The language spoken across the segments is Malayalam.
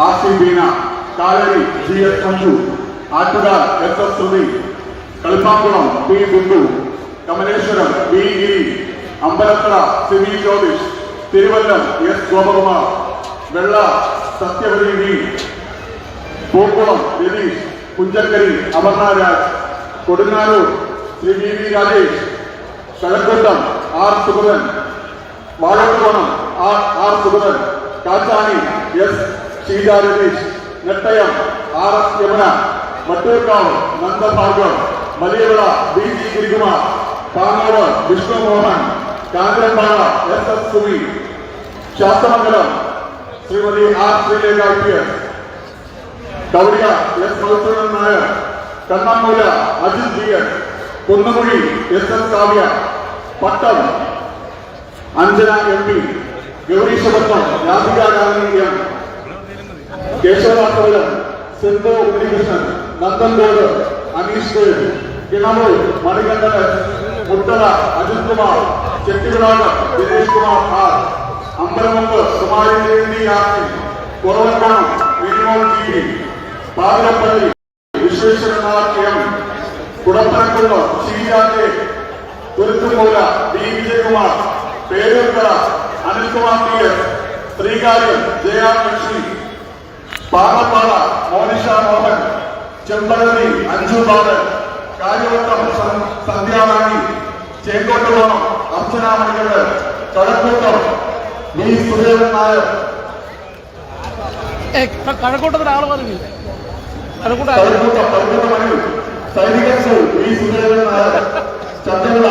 RC Beena colony GS Manju ఆటగా ఎస్ వస్తుంది కల్పాపురం పి గుండు కమలేశ్వరం బి గిరి అంబలత్ర సివి జ్యోతిష్ Thiruvallam S Gopakumar Vellar Sathyavari V Gokulam Dileesh Kunjakari Amarnath Kodunadu Shri V V Rajesh Kalakundam R Sugathan Vadakonam R R Sugathan Kachani S R R Sugathan Kachani S Sheeja Ratheesh Nettayam R S Yamuna Mattoorkavu Nandabhargav Valiyavila B G Girikumar Pangode Vishnu Mohan Kankarampara S S Sumi Sasthamangalam Sreemathi R Sreelekha P S Kavadiya S Madhusoodan Nair Kannammoola Ajith G S Kunnamuzhi S S Kavya Pattom Anjana M P Gowreesapattom Radhika Gandhi M Keshavarao కోయల్ సింధు ఉన్నికృష్ణన్ నందన్ గౌడ్ అనీష్ గోయల్ కినము మణికంఠన ముట్టల అజిత్ కుమార్ చెట్టిగడాల దినేష్ కుమార్ ఆర్ అంబరమంలో సుమారి దేవి యాత్రి కొరవకాం మినిమం జీవి పాదరపల్లి విశ్వేశ్వరనాథ్ ఎం కుడపరకుల్లో శ్రీజాతే దుర్గమూల డి. విజయ్ కుమార్ పేరుగల అనిల్ కుమార్ పిఎస్ శ్రీగారి జయా లక్ష్మి പാറപ്പാറ മോനിഷ മോഹൻ ചെമ്പഴന്തി അഞ്ജു ബാലൻ കാര്യവട്ടം സന്ധ്യാറാണി ചേങ്കോട്ടുകോണം അർച്ചന മണികണ്ഠൻ കടക്കൂട്ടം വി. സുരേന്ദ്രൻ നായർ. കഴക്കൂട്ടത്തിന് ആൾ പറഞ്ഞില്ല Kazhakkoottam Kazhakkoottam Mani. Sainik V. Surendran Nair. Chandravila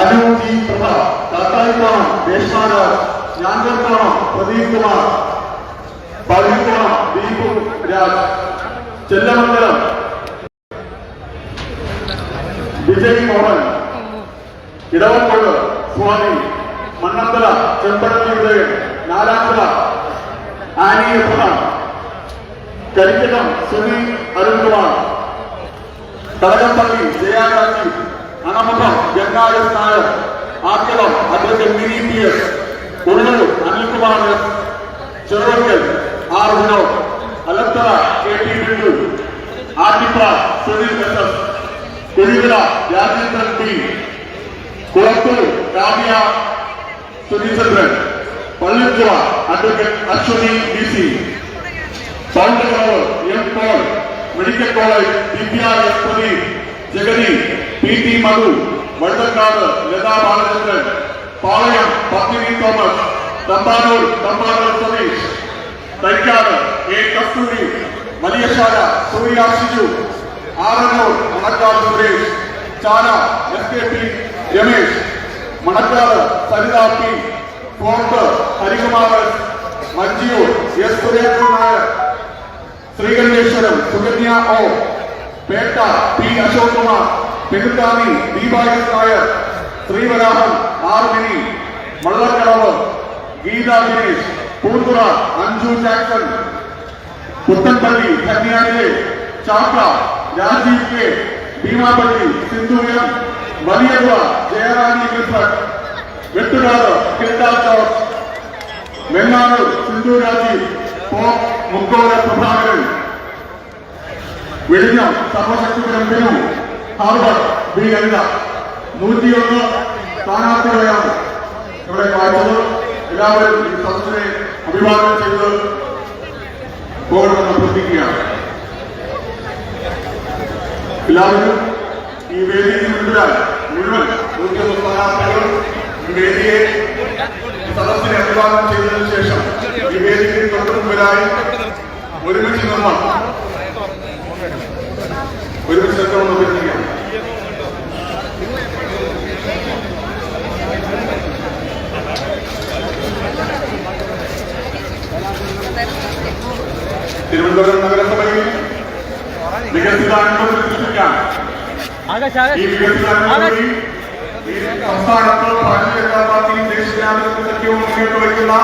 Anu G Prabha Kattaikonam Reshmaraj Njandoorkonam Pradeep Kumar. Pallikkonam Deepu Raj. Chellamangalam. Vijay Mohan. Edavacode Swami Mannanthala Chempadathi Udayan Nalathala Annie Abraham Karikkakam Suni Arunkumar. Kadakampally Jayagandhi Anamukham ഗംഗാരസ് Nair. Akkulam advocate Mini P S. Ulloor Anilkumar Cheruvakkal ಆರು ವಿನೋದ್ ಅನಂತರ ಕೆಟಿ ಬಿಂದು ಆದಿಪ ಸುನೀಲ್ ಕಸಬ್ ಕುರಿಗಳ ಯಾದಗಿಂದನ್ T Kulathoor Ramya Sunichandran Pallipuram advocate Ashwini B C founder ಅವರು M Paul medical college Divya S Puneeth ಜಗದಿ P T Madhu வண்டக்காடு Latha Balachandran Palayam Padmini Thomas Thampanoor Thampanoor Satheesh Thycaud A Kasthuri Valiyasala Surya Shiju Arannoor Manacaud Suresh Chala S K P Ramesh Manacaud Saritha P Fort Harikumar S, Manjiyoor S Surendran Nair Sreekanteswaram Sukanya O Pettah P Ashok Kumar Peruthani Deepayas Nair Sreevaraham R Mini Vallakkadavu Geetha Dinesh Poonthura Anju Jackson. Puthenpally കന്യാനിലെ Chakka Rajeev K Beemapally Sindhu M Valiyathura Jayarani Gilbert Vettukad George Venganoor Sindhu Rajeev Mukkola Prabhakaran. വിഴിഞ്ഞം സർവശക്തിപുരം ബിനു ഹാർബർ ബി ലളിത നൂറ്റിയൊന്ന് സ്ഥാനാർത്ഥികളെയാണ് ഇവിടെ വായിച്ചത് എല്ലാവരും ഈ സദസ്സിനെ അഭിവാദനം ചെയ്ത് പോകണമെന്ന് അഭ്യർത്ഥിക്കുകയാണ്. എല്ലാവരും ഈ വേദിയിൽ മുഴുവൻ മുഴുവൻ സ്ഥാനാർത്ഥികളും ഈ വേദിയെ സദസ്സിനെ അഭിവാദനം ചെയ്തതിനു ശേഷം ഈ വേദിക്ക് തൊട്ടു മുമ്പിലായി ഒരുമിച്ച് നമ്മൾ ഒരുമിച്ച് നിൽക്കണമെന്ന് തിരുവനന്തപുരം നഗരസഭയിൽ സൃഷ്ടിക്കാൻ ആകാശ് ഈ വികസനത്തിലൂടെ ഈ സംസ്ഥാനത്ത് ഭാരതീയ ജനതാ പാർട്ടിയും ദേശീയാധിപത്യ സഖ്യവും മുന്നോട്ട് വയ്ക്കുന്ന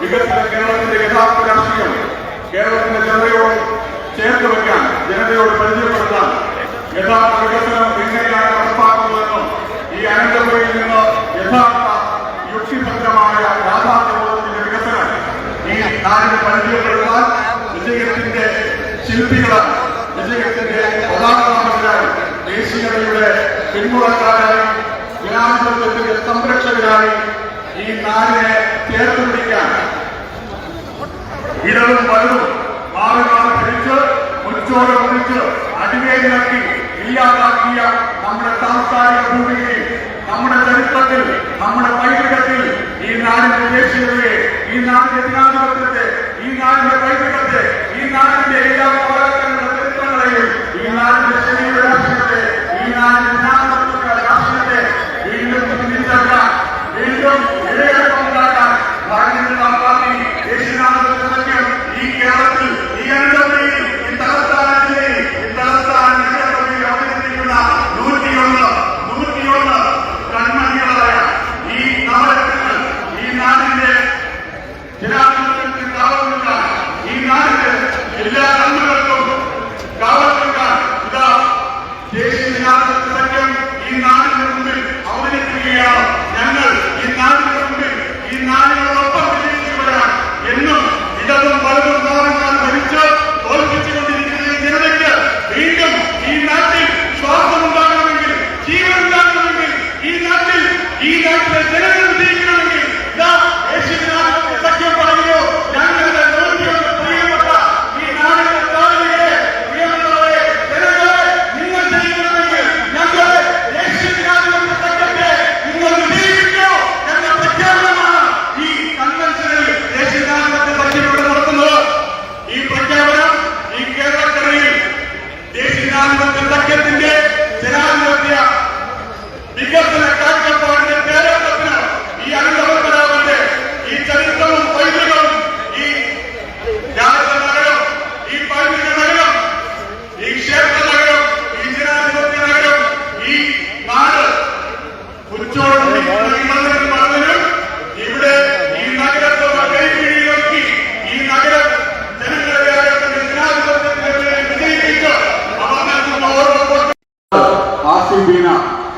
വികസന കേരളത്തിന്റെ യഥാർത്ഥ രാഷ്ട്രീയം കേരളത്തിന്റെ ജനതയോട് ചേർത്ത് വയ്ക്കാൻ ജനതയോട് പരിചയപ്പെടുത്താൻ യഥാർത്ഥ വികസനം എങ്ങനെയാണ് നടപ്പാക്കുന്നതെന്നും ഈ അനന്തപുരയിൽ നിന്ന് യഥാർത്ഥ യുക്തിഭദ്രമായ യാഥാർത്ഥ്യബോധത്തിന്റെ വികസനം ഈ നാടിന് ശില്പികളായി വിജയത്തിന്റെ പ്രധാനമന്ത്രിയായി ദേശീയതയുടെ പിന്മുറക്കാരായി ജനാധിപത്യത്തിന്റെ സംരക്ഷകരായി ഈ നാടിനെ ചേർത്ത് പിടിക്കാൻ ഇടവും വലതും മാറി മാറി ധരിച്ച് മുച്ചോട് കുറിച്ച് അടിവേദിലാക്കി ഇല്ലാതാക്കിയ നമ്മുടെ സാംസ്കാരിക ഭൂമിയിൽ നമ്മുടെ ചരിത്രത്തിൽ നമ്മുടെ പൈതൃകത്തിൽ ഈ നാടിന്റെ ദേശീയതയെ ഈ നാടിന്റെ ജനാധിപത്യത്തെ ഈ നാടിന്റെ പൈതൃകത്തെ ഈ നാടിന്റെ എല്ലാ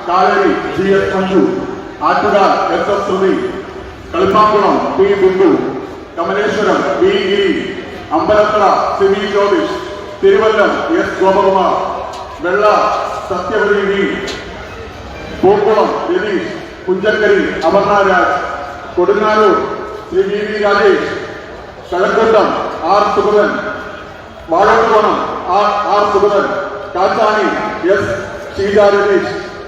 కాలేరి జిఎస్ మంజు ఆటగా ఎస్ఎస్ ఎస్ సుని కల్పాపురం P బుద్ధు Kamaleswaram P Giri Ambalathara Simi Jyothish Thiruvallam S Gopakumar Vellar Sathyavari V Gokulam Dileesh Amarnath Kodunalloor Shri V V Rajesh Kalakundam R Sugathan Vadakonam R R Sugathan Kachani S Sreeja శ్రీధారేష్ Kachani S Sheeja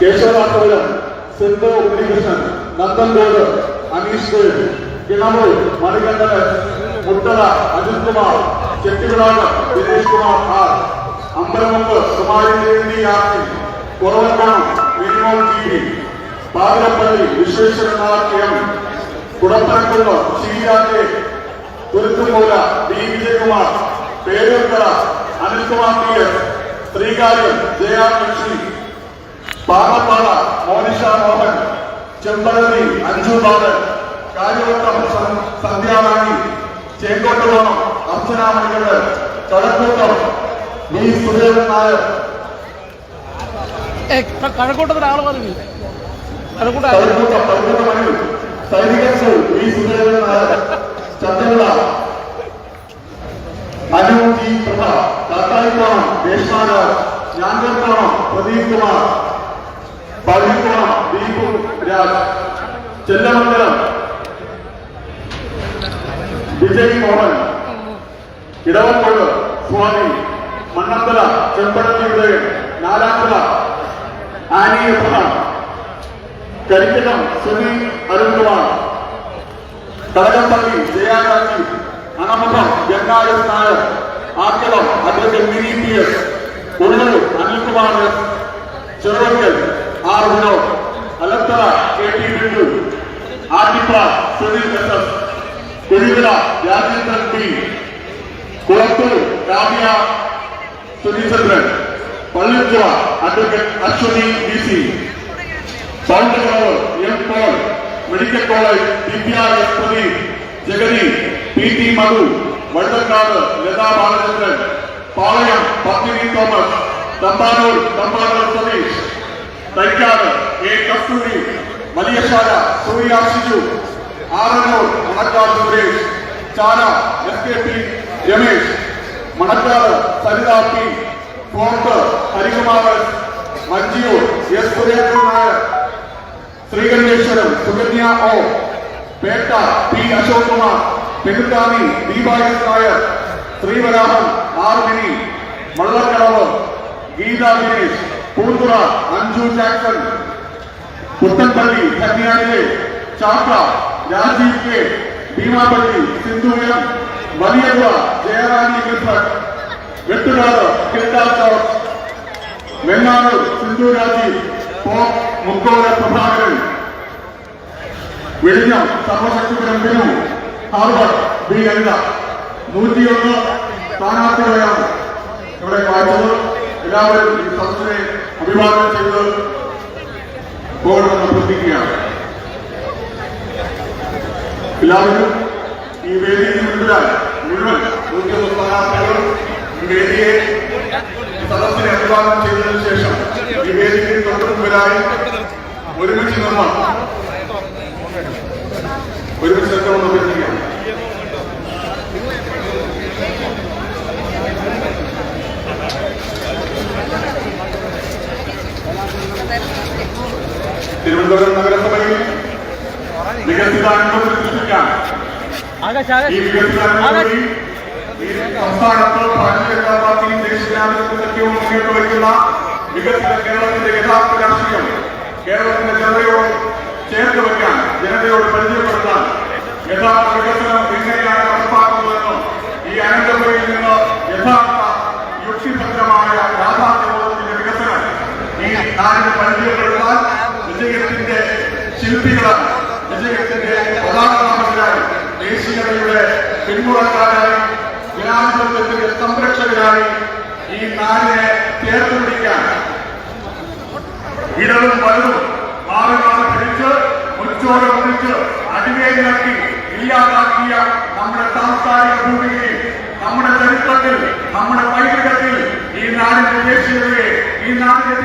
Kesavadasapuram Sindhu Unnikrishnan Nanthancode Aneesh Goyal Kinavoor Manikandan S, Ajithkumar Ajith Kumar Chettivilakom Dinesh Kumar R. Ambalamukku Kumari Devi R C Kuravankonam Minimol T V Pathirappally Vishweshwaran K M കുടപ്പനക്കുള്ള Sheeja J Thuruthumoola D Vijayakumar Peroorkada Anilkumar P S Sreekaryam R Lakshmi Parappara Monisha Mohan ചെമ്പഴി Anju Balan Kariavattom സ- സന്ധ്യാറാണി ചേങ്കോട്ടുകോണം അർച്ചന മണികൾ കടക്കൂട്ടം വി. സുരേന്ദ്രൻ നായർ. കഴക്കൂട്ടത്തിന് ആൾ പറഞ്ഞു Kazhakkoottam Kazhakkoottam Mani Sainik school V. Surendran Nair. Chandravila Anu. G Prabha. Kattaikonam Reshmaraj ഞാങ്കോട്ടോണം Pradeep Kumar. Pallikkonam Deepu Raj. Chellamangalam. Vijay Mohan. Idavakode സ്വാമി. മണ്ണത്തല ചെമ്പഴത്തിയുടെ നാലാത്തല Annie Abraham കരിക്കലം Suni Arunkumar. Kadakampally Jayagandhi. അണമുഖം ഗംഗായസ് Nair. Akkulam advocate Mini P S. Ulloor Anilkumar Cheruvakkal ఆరుగులో అనంతర కేటీ రెండు ఆర్థిక సునీల్ కసబ్ కురివిల యాజేంద్రన్ పి కురత్తూరు రామియా సునీచంద్రన్ పల్లెత్తుర అడ్వకేట్ అశ్వని బీసీ బాగుంటున్నారు ఎం కోల్ మెడికల్ కాలేజ్ డిపిఆర్ ఎస్పతి జగని పిటి మధు వండర్నాథ్ లతా బాలచంద్రన్ పాలయం పత్ని Thomas Thampanoor Thampanoor Satish Palayam Padmini Thomas Thampanoor Thampanoor Satheesh Thycaud A Kasthuri Valiyasala Surya Shiju Arannoor Manacaud Suresh Chala S K P Ramesh Manacaud Saritha P Fort Harikumar S, Manjiyoor S Surendran Nair Sreekanteswaram Sukanya O Pettah P Ashok Kumar Peruthami Deepayas Nair Sreevaraham R Mini Vallakkadavu Geetha Dinesh Poonthura Anju Jackson Puthenpally കന്യാനിലെ Chakka Rajeev K Beemapally Sindhu M Valiyathura Jayarani Gilbert Vettukad കിട്ടാ ജോർജ് വെങ്ങാനൂർ സിന്ധു രാജീവ് മുക്കോല പ്രഭാകരൻ വിഴിഞ്ഞം സർവശക്തിപുരം ബിനു ഹാർബർ ബി അനിത നൂറ്റിയൊന്ന് സ്ഥാനാർത്ഥികളെയാണ് ഇവിടെ വായിച്ചത്. എല്ലാവരും ഈ അഭിവാദനം ചെയ്ത് പോകണമെന്ന് അഭ്യർത്ഥിക്കുകയാണ്. എല്ലാവരും ഈ വേദിയിൽ മുഴുവൻ മുഴുവൻ നൂറ്റിയൊന്ന് ഈ വേദിയെ സദസ്സിനെ അഭിവാദനം ചെയ്തതിനു ശേഷം ഈ വേദിയിൽ തൊട്ടുമുമ്പിലായി ഒരുമിച്ച് നമ്മൾ ഒരുമിച്ച് നിൽക്കണമെന്ന് അഭ്യർത്ഥിക്കുകയാണ് തിരുവനന്തപുരം നഗരസഭയിൽ വികസിതാനുഭവം സൃഷ്ടിക്കാൻ ഈ വികസനങ്ങളിൽ ഈ സംസ്ഥാനത്ത് ഭാരതീയ ജനതാ പാർട്ടിയും ദേശീയജനാധിപത്യ സഖ്യവും മുന്നോട്ട് വയ്ക്കുന്ന വികസിത കേരളത്തിന്റെ യഥാർത്ഥ രാഷ്ട്രീയം കേരളത്തിന്റെ ജനതയോട് ചേർത്ത് വയ്ക്കാൻ ജനതയോട് പരിചയപ്പെടുത്താൻ യഥാർത്ഥ വികസനം എങ്ങനെയാണ് നടപ്പാക്കുന്നതെന്നും ഈ അനന്തപുരയിൽ നിന്ന് യഥാർത്ഥ യുക്തിഭദ്രമായ യാഥാർത്ഥ്യബോധത്തിന്റെ വികസനം ഈ നാടിന് പരിചയപ്പെടുത്താൻ വിജയത്തിന്റെ ശില്പികളാണ്. വിജയത്തിന്റെ പ്രധാനമന്ത്രിയായി ദേശീയതയുടെ പിന്മുറക്കാരായി ജനാധിപത്യത്തിന്റെ സംരക്ഷകരായി ഈ നാടിനെ ചേർത്ത് പിടിക്കാൻ ഇടവും വലതും മാറി മാറി പിടിച്ച് മുച്ചോടെ പിടിച്ച് അടിവേലിയാക്കി ഇല്ലാതാക്കിയ നമ്മുടെ സാംസ്കാരിക ഭൂമിയിൽ നമ്മുടെ ചരിത്രത്തിൽ നമ്മുടെ പൈതൃകത്തിൽ ഈ നാടിന്റെ ദേശീയതയെ ഈ നാടിന്റെ